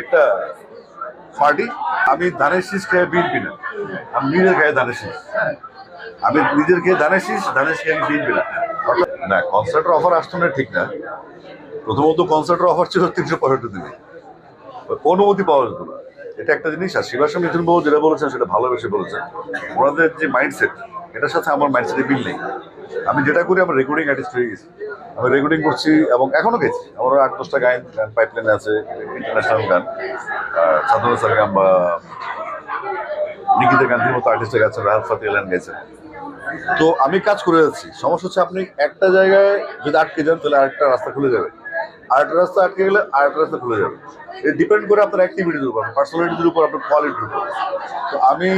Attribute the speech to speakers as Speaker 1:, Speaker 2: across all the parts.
Speaker 1: একটা পার্টি আমি ধানের শীষ খেয়ে বিএনপি না আমি নিজের খেয়ে ধানের শীষ আমি নিজের খেয়ে ধানের শীষ ধানের খেয়ে আমি বিএনপি না না কনসার্টের অফার আসতো না, ঠিক না। প্রথমত কনসার্টের অফার ছিল তিনশো পঁয়ষট্টি দিনে। অনুমতি পাওয়া যেত না। এটা একটা জিনিস, আর শিবাসা মিথুন বাবু যেটা বলেছেন, সেটা ভালোবেসে বলেছেন। ওনাদের যে মাইন্ডসেট এটার সাথে আমার মাইন্ডসেটে মিল নেই। আমি যেটা করি, আমার রেকর্ডিং আর্টিস্ট হয়ে গেছি। আমি রেকর্ডিং করছি এবং এখনও গেছি। আমার আট, দশটা গান গান পাইপলাইনে আছে ইন্টারন্যাশনাল গান। সাধনা সারগাম বা নিকিতা গান্ধীর মতো আর্টিস্টের কাছে রাহাত ফাতে এলান গেছে। তো আমি কাজ করে যাচ্ছি। সমস্যা হচ্ছে আপনি একটা জায়গায় যদি আটকে যান, তাহলে আরেকটা রাস্তা খুলে যাবে। আরেকটা রাস্তা আটকে গেলে আরেকটা রাস্তা খুলে যাবে। এটা ডিপেন্ড করে আপনার অ্যাক্টিভিটির উপর পার্সোনালিটির উপর, আপনার কোয়ালিটির উপর। তো আমি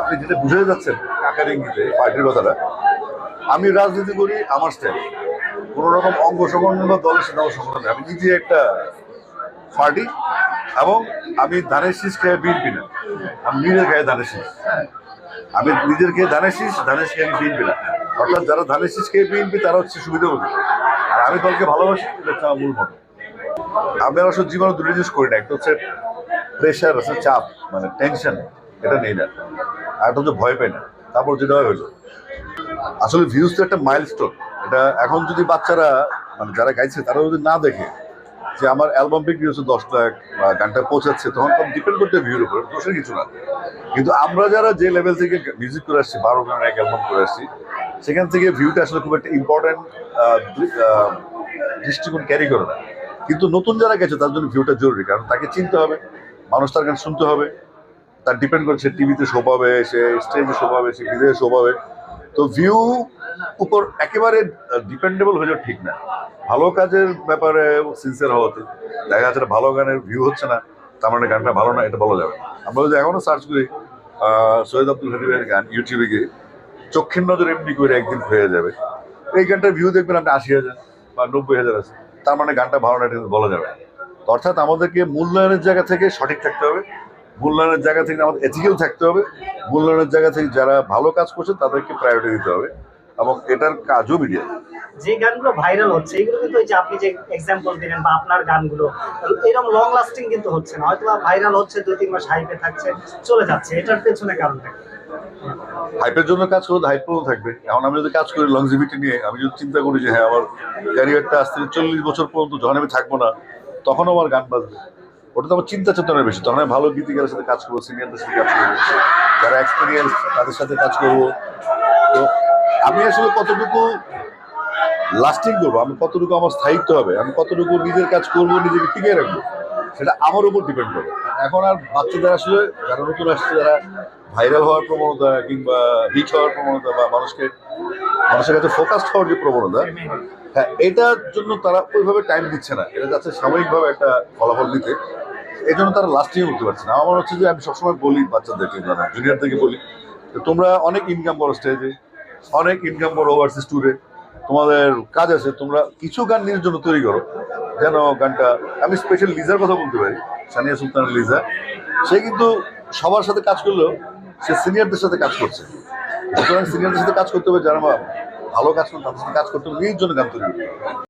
Speaker 1: আপনি যেটা বুঝে যাচ্ছেন কাকার ইঙ্গিতে পার্টির কথাটা আমি রাজনীতি করি, আমার স্টাইল কোনো রকম অঙ্গ সংগঠন বা দলের সাথে সংগঠন। আমি নিজে একটা পার্টি এবং আমি ধানের শীষ খেয়ে বিএনপি না। আমি নিজের গায়ে ধানের শীষ। আমি নিজের খেয়ে ধানের শীষ ধানের শীষ আমি বিএনপি না। অর্থাৎ যারা ধানের শীষ খেয়ে বিএনপি তারা হচ্ছে সুবিধাভোগী আর আমি দলকে ভালোবাসি, এটা আমার মূল মতো। আমি আসলে জীবনে দুটো জিনিস করি না। একটা হচ্ছে প্রেশার আছে চাপ মানে টেনশন এটা নেই না। আর হচ্ছে ভয় পাই না। তারপর যেটা হয় হলো আসলে ভিউজ তো একটা মাইলস্টোন এটা এখন যদি বাচ্চারা মানে যারা গাইছে তারা যদি না দেখে যে আমার অ্যালবাম বিক্রি হচ্ছে দশ লাখ বা গানটা পৌঁছাচ্ছে, তখন তো ডিপেন্ড করতে ভিউর উপর, দোষের কিছু না। কিন্তু আমরা যারা যে লেভেল থেকে মিউজিক করে আসছি, বারো গান এক অ্যালবাম করে আসছি, সেখান থেকে ভিউটা আসলে খুব একটা ইম্পর্টেন্ট দৃষ্টিকোণ ক্যারি করে না। কিন্তু নতুন যারা গেছে, তার জন্য ভিউটা জরুরি, কারণ তাকে চিনতে হবে, মানুষ তার গান শুনতে হবে, তার ডিপেন্ড করে সে টিভিতে শো পাবে, সে স্টেজে শো পাবে, সে বিদেশে শো পাবে। তো ভিউ উপর একেবারে ডিপেন্ডেবল হয়ে যাওয়া ঠিক না। ভালো কাজের ব্যাপারে সিনসিয়ার হওয়া উচিত। দেখা যাচ্ছে ভালো গানের ভিউ হচ্ছে না, তার মানে গানটা ভালো না, এটা বলা যাবে। আমরা যদি এখনও সার্চ করি সৈয়দ আব্দুল হাদিবের গান ইউটিউবে গিয়ে চক্ষের নজর এমনি করে একদিন হয়ে যাবে। এই গানটার ভিউ দেখবেন আপনি আশি হাজার বা নব্বই হাজার আছে। তার মানে গানটা ভালো না, এটা বলা যাবে অর্থাৎ আমাদেরকে মূল্যায়নের জায়গা থেকে সঠিক থাকতে হবে। মূল্যায়নের জায়গা থেকে আমাদের এথিক্যাল থাকতে হবে। মূল্যায়নের জায়গা থেকে যারা ভালো কাজ করছে তাদেরকে প্রায়োরিটি দিতে হবে এবং এটার কাজও মিডিয়া।
Speaker 2: যে গানগুলো ভাইরাল হচ্ছে এগুলো কিন্তু ওই যে আপনি যে এক্সাম্পল দিলেন বা আপনার গানগুলো এরকম লং লাস্টিং কিন্তু হচ্ছে না। হয়তো ভাইরাল হচ্ছে দুই তিন মাস হাইপে থাকছে চলে যাচ্ছে। এটার পেছনে কারণটা?
Speaker 1: হাইপের জন্য কাজ করলে হাইপ থাকবে। এখন আমি যদি কাজ করি লংজিভিটি নিয়ে আমি যদি চিন্তা করি যে হ্যাঁ আমার ক্যারিয়ারটা আজ থেকে চল্লিশ বছর পর্যন্ত যখন আমি থাকব না তখন আমার গান বাজবে। ওটা তো আমার চিন্তা চেতনার বেশি তখন আমি ভালো গীতিকারের সাথে কাজ করব সিনিয়রদের সাথে কাজ করব, যারা এক্সপিরিয়েন্স তাদের সাথে কাজ করব। তো আমি আসলে কতটুকু লাস্টিং করব, আমি কতটুকু আমার স্থায়িত্ব হবে, আমি কতটুকু নিজের কাজ করব, নিজেকে টিকিয়ে রাখব, সেটা আমার উপর ডিপেন্ড করে। এখন আর বাচ্চাদের আসলে, যারা নতুন আসছে, যারা ভাইরাল হওয়ার প্রবণতা কিংবা হিট হওয়ার প্রবণতা বা মানুষকে, মানুষের কাছে ফোকাসড হওয়ার যে প্রবণতা হ্যাঁ এটার জন্য তারা ওইভাবে টাইম দিচ্ছে না। এটা যাচ্ছে সাময়িকভাবে একটা ফলাফল দিতে। এই জন্য তারা লাস্টিং করতে পারছে না। আমার হচ্ছে যে আমি সবসময় বলি বাচ্চাদেরকে মানে জুনিয়রদেরকে বলি তোমরা অনেক ইনকাম করো স্টেজে অনেক ইনকাম করো ওভারসিজ ট্যুরে তোমাদের কাজ আছে, তোমরা কিছু গান নিজের জন্য তৈরি করো। যেন গানটা, আমি স্পেশাল লিজার কথা বলতে পারি, সানিয়া সুলতানের লিজা সে কিন্তু সবার সাথে কাজ করলেও সে সিনিয়রদের সাথে কাজ করছে। সুতরাং সিনিয়রদের সাথে কাজ করতে হবে, যারা ভালো কাজ করে তাদের সাথে কাজ করতে হবে, নিজের জন্য গান তৈরি।